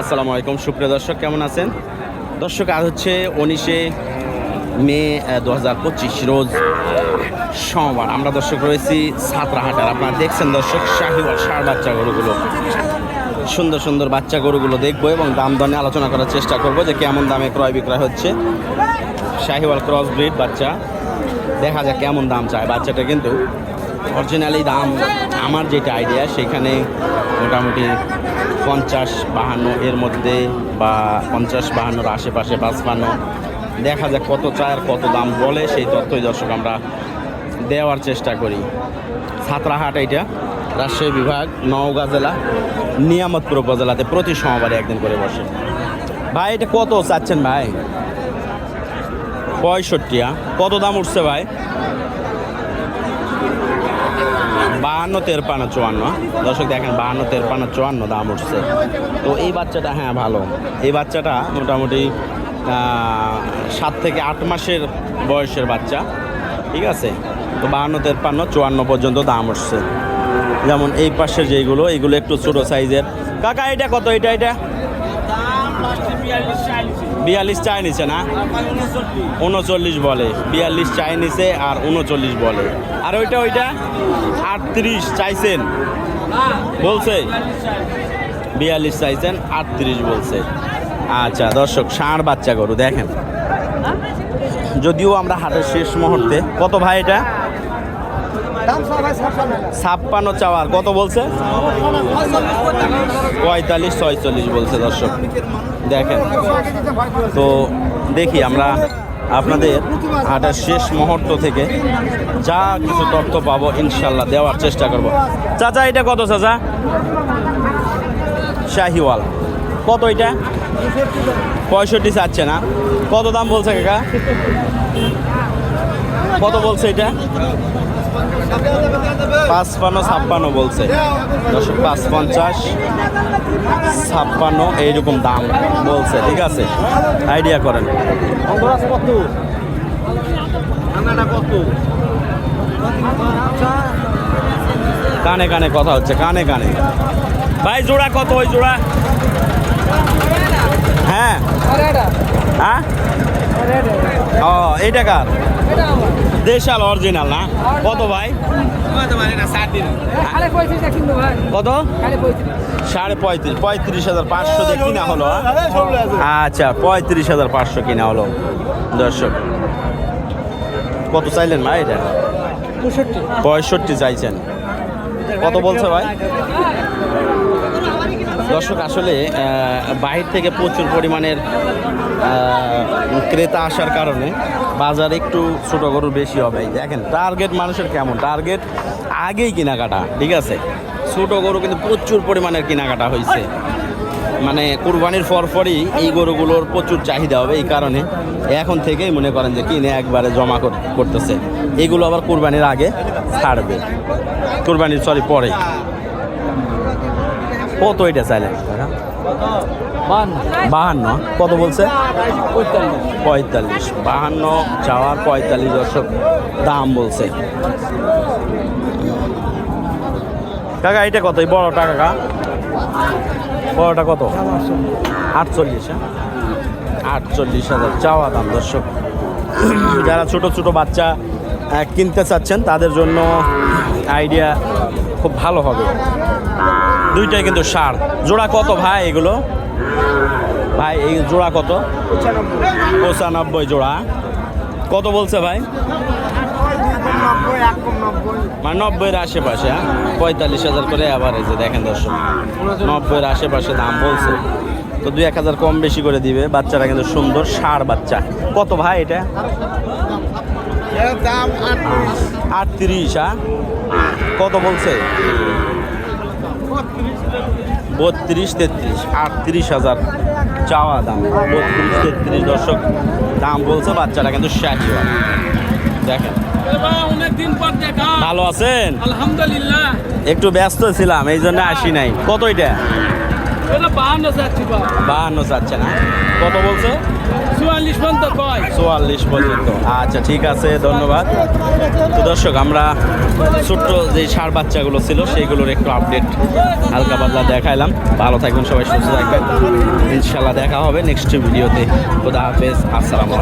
আসসালামু আলাইকুম, সুপ্রিয় দর্শক, কেমন আছেন? দর্শক, আজ হচ্ছে উনিশে মে দু হাজার পঁচিশ রোজ সোমবার। আমরা দর্শক রয়েছি সাতরাহাটার। আপনারা দেখছেন দর্শক শাহিওয়াল সার বাচ্চা গরুগুলো। সুন্দর সুন্দর বাচ্চা গরুগুলো দেখব এবং দাম দনে আলোচনা করার চেষ্টা করব যে কেমন দামে ক্রয় বিক্রয় হচ্ছে। শাহিওয়াল ক্রস ব্রিড বাচ্চা। দেখা যাক কেমন দাম চায়। বাচ্চাটা কিন্তু অরিজিনালি দাম, আমার যেটা আইডিয়া সেখানে মোটামুটি পঞ্চাশ বাহান্ন এর মধ্যে বা পঞ্চাশ বাহান্নর আশেপাশে পাঁচপান্ন। দেখা যাক কত চায় আর কত দাম বলে, সেই তথ্যই দর্শক আমরা দেওয়ার চেষ্টা করি। ছাত্রাহাট এইটা, রাজশাহী বিভাগ, নওগাঁ জেলা, নিয়ামতপুর উপজেলাতে প্রতি সোমবারে একদিন করে বসে। ভাই, এটা কত চাচ্ছেন ভাই? পঁয়ষট্টি? কত দাম উঠছে ভাই? বাহান্ন, তেরপান্ন, চুয়ান্ন দর্শক দেখেন, বাহান্ন, তেরপান্ন, চুয়ান্ন দাম উঠছে। তো এই বাচ্চাটা হ্যাঁ ভালো। এই বাচ্চাটা মোটামুটি সাত থেকে আট মাসের বয়সের বাচ্চা, ঠিক আছে? তো বাহান্ন, তেরপান্ন, চুয়ান্ন পর্যন্ত দাম উঠছে। যেমন এই পাশের যেগুলো এইগুলো একটু ছোটো সাইজের। কাকা, এটা কত? এটা এটা? বিয়াল্লিশ চাই নিছে না? উনচল্লিশ বলে। বিয়াল্লিশ চাই নিছে আর উনচল্লিশ বলে। আর ওইটা ওইটা? আটত্রিশ চাইছেন। বলছে? বিয়াল্লিশ চাইছেন, আটত্রিশ বলছে। আচ্ছা দর্শক, ষাঁড় বাচ্চা গরু দেখেন। যদিও আমরা হাটের শেষ মুহূর্তে কত ভাই এটা? ছাপ্পান্ন চাওয়ার, কত বলছে? পঁয়তাল্লিশ, ছয়চল্লিশ বলছে দর্শক। দেখেন। তো দেখি আমরা আপনাদের হাটের শেষ মুহূর্ত থেকে যা কিছু তথ্য পাবো ইনশাল্লাহ দেওয়ার চেষ্টা করব। চাচা, এটা কত চাচা? শাহিওয়াল। কত এটা? পঁয়ষট্টি চাচ্ছে না। কত দাম বলছে কাকা? কত বলছে এটা? পাঁচপান্ন, ছাপ্পান্ন বলছে। দশক পাঁচ পঞ্চাশ ছাপ্পান্ন, এইরকম দাম বলছে, ঠিক আছে? আইডিয়া করেন। কানে কানে কথা হচ্ছে, কানে কানে। ভাই, জোড়া কত? ওই জোড়া। হ্যাঁ। হ্যাঁ। ও এইটা কার? দেশাল অরিজিনাল না? কত ভাই? কত? সাড়ে পঁয়ত্রিশ পঁয়ত্রিশ হাজার পাঁচশো দিয়ে কিনা হলো? আচ্ছা পঁয়ত্রিশ হাজার পাঁচশো কিনা হলো দর্শক। কত চাইলেন ভাই এটা? পঁয়ষট্টি চাইছেন। কত বলছে ভাই? দর্শক, আসলে বাহির থেকে প্রচুর পরিমাণের ক্রেতা আসার কারণে বাজার একটু ছোটো গরু বেশি হবে। দেখেন, টার্গেট মানুষের কেমন? টার্গেট আগেই কেনাকাটা, ঠিক আছে? ছোটো গরু কিন্তু প্রচুর পরিমাণের কেনাকাটা হয়েছে। মানে কুরবানির পরপরই এই গরুগুলোর প্রচুর চাহিদা হবে এই কারণে এখন থেকেই মনে করেন যে কিনে একবারে জমা কর- করতেছে। এগুলো আবার কুরবানির আগে ছাড়বে। কুরবানির সরি পরে। কত এটা চাইলেন বাহান্ন। কত বলছে? পঁয়তাল্লিশ। বাহান্ন চাওয়ার পঁয়তাল্লিশ দর্শক দাম বলছে। কাকা, এটা কত? বড়টা কাকা? বড়টা কত? আটচল্লিশ হ্যাঁ? আটচল্লিশ হাজার চাওয়া দাম দর্শক। যারা ছোট ছোট বাচ্চা কিনতে চাচ্ছেন, তাদের জন্য আইডিয়া খুব ভালো হবে। দুইটাই কিন্তু সার। জোড়া কত ভাই এগুলো? ভাই এই জোড়া কত? পঁচানব্বই জোড়া। কত বলছে ভাই? মানে নব্বইয়ের আশেপাশে হ্যাঁ? পঁয়তাল্লিশ হাজার করে আবার এই যে দেখেন দর্শক। নব্বইয়ের আশেপাশে দাম বলছে। তো দুই এক হাজার কম বেশি করে দিবে। বাচ্চারা কিন্তু সুন্দর সার বাচ্চা। কত ভাই এটা? আটত্রিশ হ্যাঁ? কত বলছে? বত্রিশ তেত্রিশ আটত্রিশ হাজার চাওয়া দাম। বত্রিশ তেত্রিশ দর্শক দাম বলছে বাচ্চারা কিন্তু শাহি দেখেন। ভালো আছেন? আলহামদুলিল্লাহ। একটু ব্যস্ত ছিলাম এই জন্য আসি নাই। কত এটা? বাহান্ন চাচ্ছে না। কত বলছে? চুয়াল্লিশ পর্যন্ত। আচ্ছা ঠিক আছে, ধন্যবাদ। তো দর্শক, আমরা ছোট্ট যে সার বাচ্চাগুলো ছিল সেইগুলোর একটু আপডেট হালকা পাতলা দেখাইলাম। ভালো থাকবেন সবাই, সুস্থ থাকবেন। ইনশাল্লাহ দেখা হবে নেক্সট ভিডিওতে খুদা হাফেজ, আসসালামু